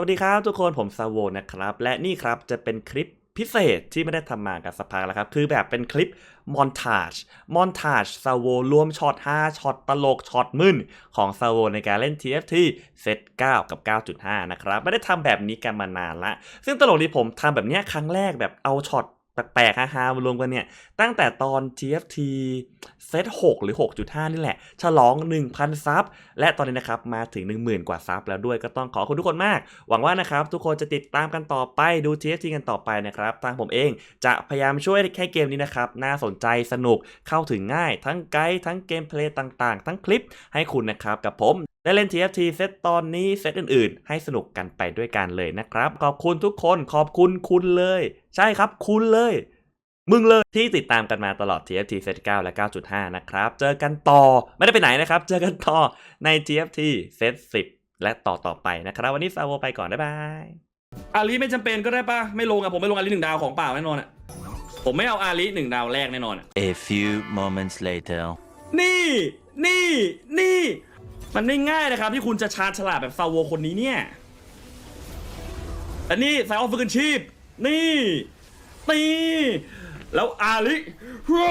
สวัสดีครับทุกคนผมซาโวนะครับ และนี่ครับจะเป็นคลิปพิเศษที่ไม่ได้ทำมากับสภาแล้วครับ คือแบบเป็นคลิปมอนทาจมอนทาจซาโวรวมช็อต5ช็อตตลกช็อตมึนของซาโวในการเล่น TFT เซต9กับ 9.5 นะครับ ไม่ได้ทำแบบนี้กันมานานละ ซึ่งตลกดีผมทำแบบนี้ครั้งแรกแบบเอาช็อต แปลกๆฮาๆมารวมกันเนี่ย ตั้งแต่ตอน TFT เซต6หรือ 6.5 นี่แหละ ฉลอง 1,000 ซับ และตอนนี้นะครับมาถึง 10,000 กว่าซับแล้วด้วยก็ต้องขอบคุณทุกคนมาก หวังว่านะครับ ทุกคนจะติดตามกันต่อไปดู TFT กันต่อไปนะครับทางผมเองจะพยายามช่วยให้เกมนี้นะครับ น่าสนใจสนุกเข้าถึงง่าย ทั้งไกด์ทั้งเกมเพลย์ต่างๆ ทั้งคลิปให้คุณนะครับกับผม ได้เล่น TFT เซตตอนนี้เซตอื่นๆ ให้สนุกกันไปด้วยกันเลยนะครับ ขอบคุณทุกคนขอบคุณคุณเลย ใช่ครับคุณเลย มึงเลยที่ติดตามกันมาตลอด TFT เซต9และ 9.5 นะครับ เจอกันต่อไม่ได้ไปไหนนะครับ เจอกันต่อใน TFT เซต10 และต่อต่อไปนะครับ วันนี้ซาโวไปก่อน บ๊ายบายอาลีไม่จำเป็นก็ได้ปะไม่ลงอะผมไม่ลงอาลีหนึ่งดาวของเปล่าแน่นอนอะผมไม่เอาอาลีหนึ่งดาวแรกแน่นอนอะ A few moments later. นี่ นี่ นี่ มันไม่ง่ายนะครับที่คุณจะชาญฉลาดแบบซาโวคนนี้เนี่ยอันนี้สายออฟฝึกอาชีพ นี่นี่แล้วอาลีว้า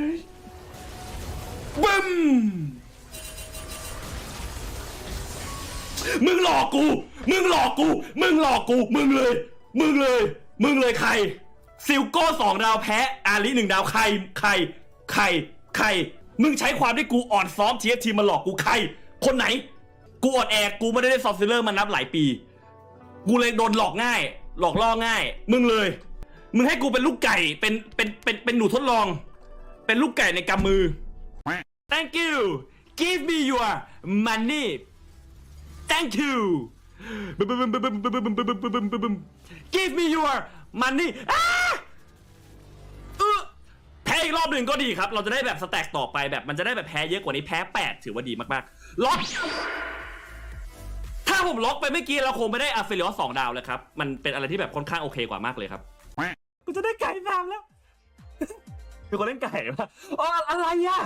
ยบึ้มมึงหลอกกู มึงหลอกกู มึงหลอกกู มึงเลย มึงเลย มึงเลยใคร ซิลโก้สองดาวแพ้ อาลีหนึ่งดาวใคร ใคร ใคร ใคร มึงใช้ความที่กูอ่อนซ้อมทีเอทีมาหลอกกูใคร คนไหน กูอ่อนแอกูไม่ได้เล่นซอฟต์ซิลเลอร์มานับหลายปี กูเลยโดนหลอกง่าย หลอกล่อง่าย มึงเลย มึงให้กูเป็นลูกไก่ เป็นเป็นเป็นเป็นหนูทดลอง เป็นลูกไก่ในกำมือ thank you give me your money thank you give me your money อ่า อีกรอบหนึ่งก็ดีครับ เราจะได้แบบสแต็กต่อไปแบบมันจะได้แบบแพ้เยอะกว่านี้แพ้ 8 ถือว่าดีมากๆ ล็อก ถ้าผมล็อกไปเมื่อกี้เราคงไม่ได้อาเฟลิออสสองดาวเลยครับ มันเป็นอะไรที่แบบค่อนข้างโอเคกว่ามากเลยครับกูจะได้ไก่สามแล้วมีคนเล่นไก่ปะอ๋ออะไรอะ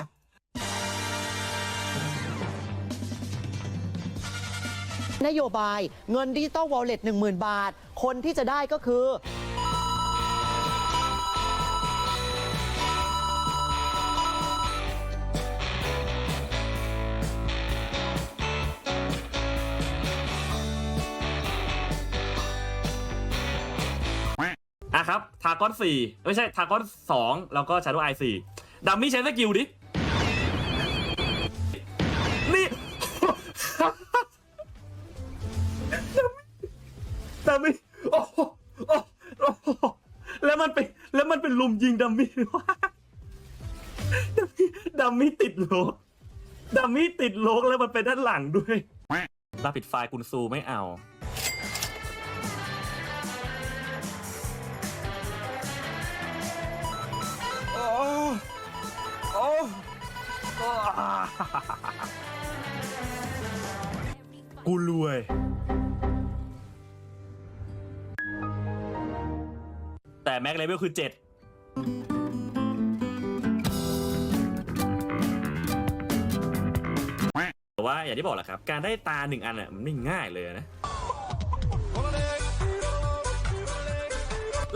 นโยบายเงินดิจิตอลวอลเล็ต10,000 บาท คนที่จะได้ก็คือากอนสี่ไม่ใช่ทากอนสองแล้วก็ชาโดว์ไอสี่ดัมมี่ใช้สกิลดิ นี่ ดัมมี่โอ้โหโอ้โหโอ้โหแล้วมันเป็นแล้วมันเป็นลุมยิงดัมมี่วะดัมมี่ดัมมี่ติดโลกดัมมี่ติดโลกแล้วมันเป็นด้านหลังด้วยลาปิดไฟล์กุนซูไม่เอา กูรวย แต่แม็กเลเวลคือ7แต่ว่าอย่างที่บอกแหละครับ การได้ตาหนึ่งอันอะมันไม่ง่ายเลยนะ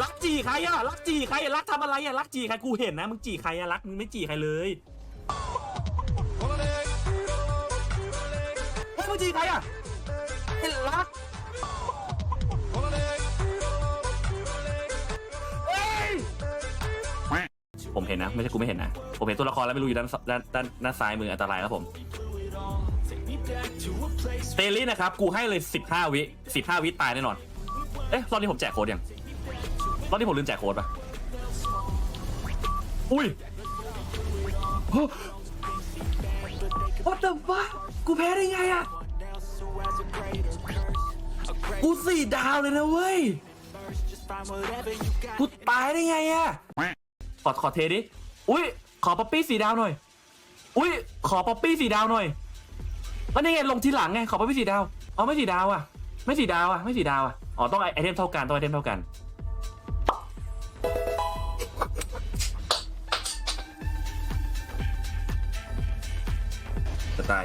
รักจีใครอะรักจีใครอะรักทำอะไรอะรักจีใครกูเห็นนะมึงจีใครอะรักมึงไม่จีใครเลย เฮ้ยมึงจีใครอะไอ้รักผมเห็นนะ ไม่ใช่กูไม่เห็นนะ ผมเห็นตัวละครแล้วไม่รู้อยู่ด้านด้านด้านด้านซ้ายมืออันตรายครับผมสเตลลี่นะครับ กูให้เลย 15 วิ 15 วิตายแน่นอน เอ๊ะ รอบนี้ผมแจกโค้ดยัง รอบนี้ผมลืมแจกโค้ดปะอุ้ย What the fuck กูแพ้ได้ไงอะ กูสี่ดาวเลยนะเว้ย กูตายได้ไงอะขอขอเทดิ อุ้ยขอป๊อปปี้สี่ดาวหน่อย อุ้ยขอป๊อปปี้สี่ดาวหน่อยแล้วนี่ไงลงทีหลังไงขอป๊อปปี้สี่ดาว อ๋อไม่สี่ดาวอะไม่สี่ดาวอะไม่สี่ดาวอะอ๋อต้องไอเทมเท่ากันต้องไอเทมเท่ากัน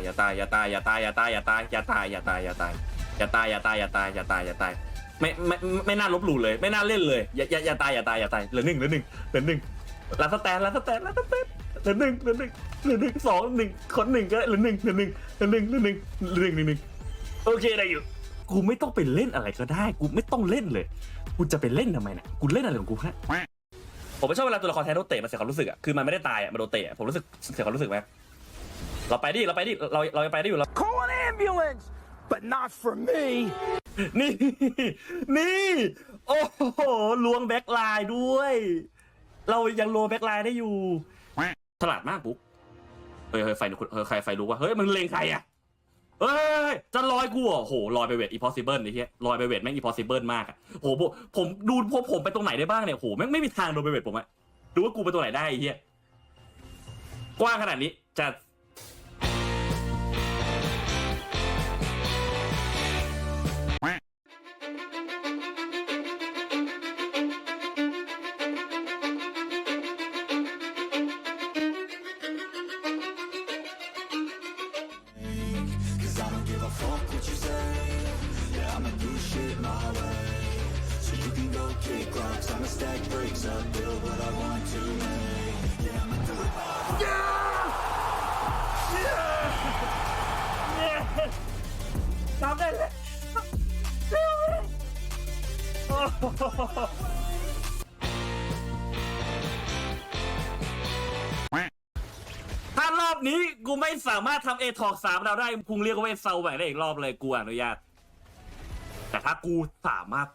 อย่าตายอย่าตายอย่าตายอย่าตายอย่าตายอย่าตายอย่าตายอย่าตาย อย่าตายอย่าตายอย่าตายอย่าตายอย่าตายไม่ไม่ไม่น่าลบหลู่เลย ไม่น่าเล่นเลยอย่าอย่าอย่าตายอย่าตายอย่าตายเหลือหนึ่งเหลือหนึ่งเหลือหนึ่งลาสแตนลาสแตนลาสแตนเหลือหนึ่งเหลือหนึ่งเหลือหนึ่งสองหนึ่งคนหนึ่งก็เหลือหนึ่งเหลือหนึ่งเหลือหนึ่งเหลือหนึ่งเหลือหนึ่งเหลือหนึ่งโอเคได้อยู่ กูไม่ต้องไปเล่นอะไรก็ได้ กูไม่ต้องเล่นเลย กูจะไปเล่นทำไมเนี่ยกูเล่นอะไรของกูฮะผมไม่ชอบเวลาตัวละครแทนโดนเตะมันเสียความรู้สึกอะคือมันไม่ได้ตายอะมันโดนเตะอะผมรู้สึกเสียความรู้สึกไหมเราไปดิเราไปดิเราเราไปได้อยู่เรา Call an ambulance, but not for me. นี่ นี่ โอ้โหลวงแบ็คไลน์ด้วย เรายังลวงแบ็คไลน์ได้อยู่ฉลาดมากปุ๊กเฮ้ยเฮ้ยไฟลุเฮ้ยใครไฟรู้ว่า เฮ้ยมันเลงใครอะเฮ้ย จะลอยกูเหรอโหลอยไปเวท impossible ไอ้เหี้ยลอยไปเวทแม่ง impossible มากอะโหผมผมดูผมผมไปตรงไหนได้บ้างเนี่ยโหแม่งไม่มีทางโดนไปเวทผมอะดูว่ากูไปตรงไหนได้ไอ้เหี้ยกว้างขนาดนี้จะ ทำได้เลยโอ้โห ถ้ารอบนี้กูไม่สามารถทำเอทอกสามเราได้คุงเรียกว่าเอเซาแหวนได้อีกรอบเลยกูอนุญาต แต่ถ้ากูสามารถ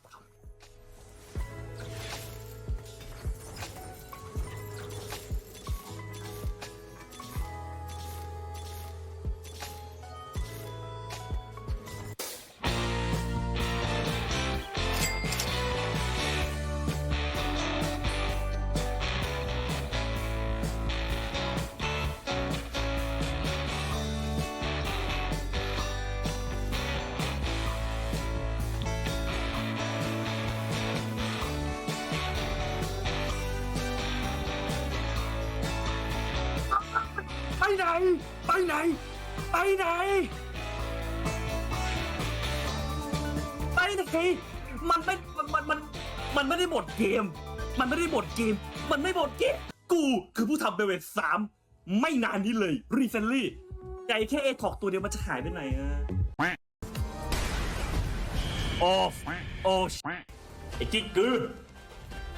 ไปไหน ไปไหน ไปไหนมันไม่มันมันมันมันไม่ได้หมดเกม มันไม่ได้หมดเกม มันไม่หมดเกม กูคือผู้ทำเบเวทสามไม่นานนี้เลยรีเซนลี่ใจแค่เอทอกตัวเดียวมันจะหายไปไหนอะโอ้โอ้ไอ้กิ๊กกือ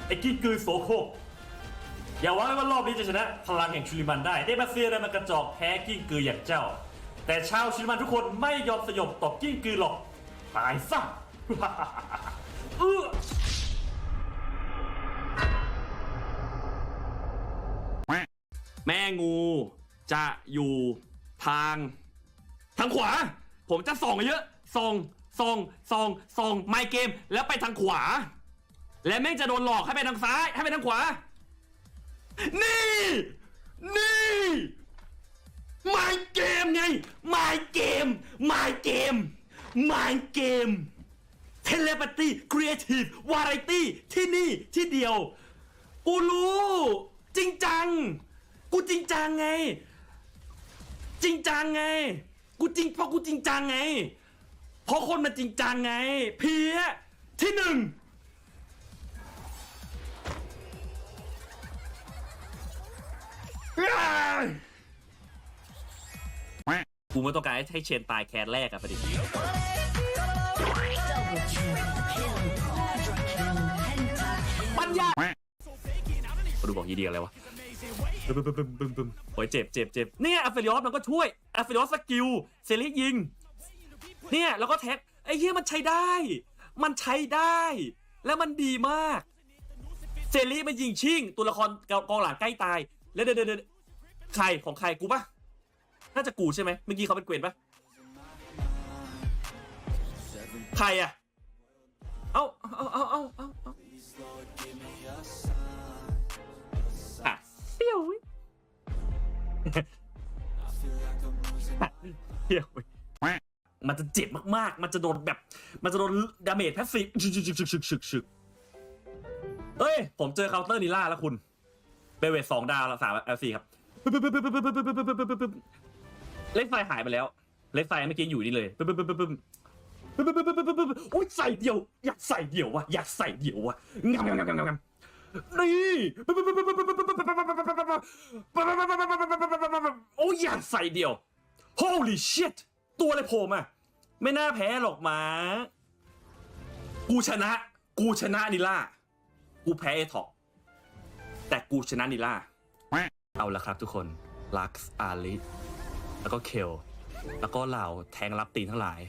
ไอ้กิ๊กกือโสโครก อย่าหวังว่ารอบนี้จะชนะพลังแห่งชุลิมันได้เดมาเซียได้มันกระจอกแพ้กิ้งกืออย่างเจ้า แต่ชาวชุลิมันทุกคนไม่ยอมสยบต่อกิ้งกือหรอกตายซะเออแม่งูจะอยู่ทางทางขวา ผมจะส่องเยอะส่องส่องส่องส่องไมเกมแล้วไปทางขวา และแม่งจะโดนหลอกให้ไปทางซ้ายให้ไปทางขวา นี่ นี่ my เกมไง my เกม my เกม my เกม telepathy creative variety ที่นี่ที่เดียว กูรู้ จริงจัง กูจริงจังไง จริงจังไง กูจริงเพราะกูจริงจังไง เพราะคนมันจริงจังไง เพียที่หนึ่ง กูไม่ต้องการให้เชนตายแคนแรกอะประเด็นปัญญาดูบอกยีเดียอะไรวะบึมบึมบึมบึมบึมโอ้ยเจ็บเจ็บเจ็บเนี่ยอัฟเฟริออสมันก็ช่วยอัฟเฟริออสสกิลเซริยิง เนี่ยแล้วก็แท็กไอ้เหี้ยมันใช้ได้ มันใช้ได้ แล้วมันดีมาก เซรีมันยิงชิงตัวละครกองหลังใกล้ตาย แล้วเดี๋ยวเดี๋ยวใครของใครกูปะน่าจะกูใช่ไหมเมื่อกี้เขาเป็นเกวนปะใครอะเอาเอาเอาเอาเอาเอาอะเสี่ยวเสี่ยวมันจะเจ็บมากๆ มันจะโดนแบบ มันจะโดนดาเมจแพสซีฟชึกชึกชึกชึกชึกชึกเฮ้ย ผมเจอเคาน์เตอร์นิล่าแล้วคุณ เบเวทสองดาวสามเอลซีครับปึ๊บปึ๊บปึ๊บปึ๊บปึ๊บปึ๊บปึ๊บปึ๊บปึ๊บเล็กไฟหายไปแล้ว เล็กไฟเมื่อกี้อยู่นี่เลยปึ๊บปึ๊บปึ๊บปึ๊บปึ๊บโอ้ยใส่เดี่ยว อยากใส่เดี่ยววะอยากใส่เดี่ยววะงามงามงามงามนี่โอ้ยอยากใส่เดี่ยว holy shit ตัวอะไรโผล่มาไม่น่าแพ้หรอกมา กูชนะ กูชนะนิล่า กูแพ้เอท็อก แต่กูชนะนิล่า เอาละครับทุกคน ลักซ์อาลิแล้วก็เคล แล้วก็เหล่าแทงรับตีนทั้งหลาย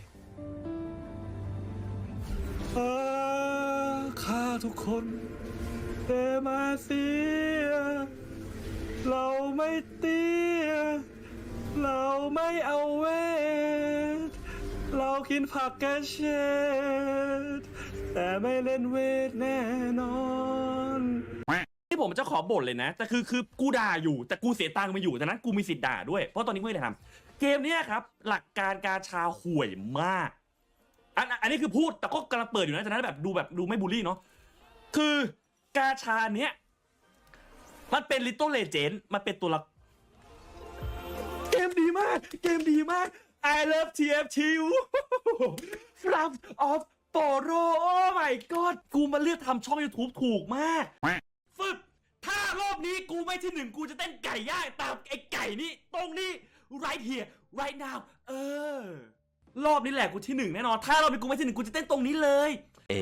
ข้าทุกคนเดมาเซีย เราไม่เตี้ย เราไม่เอาเวท เรากินผักแกระเฉดแต่ไม่เล่นเวทแน่นอน ผมจะขอบ่นเลยนะ แต่คือคือกูด่าอยู่แต่กูเสียตังค์มาอยู่แต่นั้นกูมีสิทธิ์ด่าด้วยเพราะตอนนี้กูไม่ได้ทำเกมเนี้ยครับหลักการการชาห่วยมากอันอันนี้คือพูดแต่ก็กำลังเปิดอยู่นะแต่นั้นแบบดูแบบดูไม่บูลลี่เนาะคือกาชาเนี้ยมันเป็นลิตเติ้ลเลเจนด์มันเป็นตัวละเกมดีมาก เกมดีมาก I love TFT Flap of Poro Oh my god กูมาเลือกทำช่อง YouTube ถูกมากฟึบารอบนี้กูไม่ที่หนึ่งกูจะเต้นไก่ย่างตามไอ้ไก่นี่ตรงนี้ right here right now เออ รอบนี้แหละกูที่หนึ่งแน่นอน ถ้ารอบนี้กูไม่ที่หนึ่งกูจะเต้นตรงนี้เลย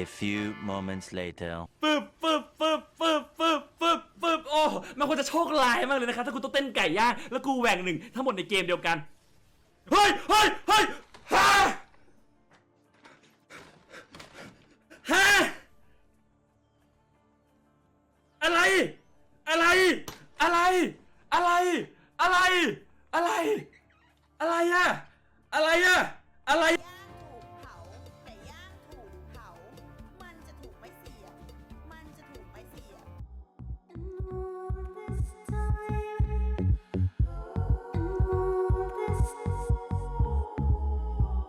A few moments later. ฟึบฟึบฟึบฟึบฟึบฟึบฟึบโอ้มันควรจะโชคร้ายมากเลยนะครับถ้ากูต้องเต้นไก่ย่างแล้วกูแหว่งหนึ่งทั้งหมดในเกมเดียวกัน เฮ้ยเฮ้ยเฮ้ยฮ่าฮ่าอะไร อะไร อะไร อะไร อะไร อะไร อะไรอะอะไรอะอะไร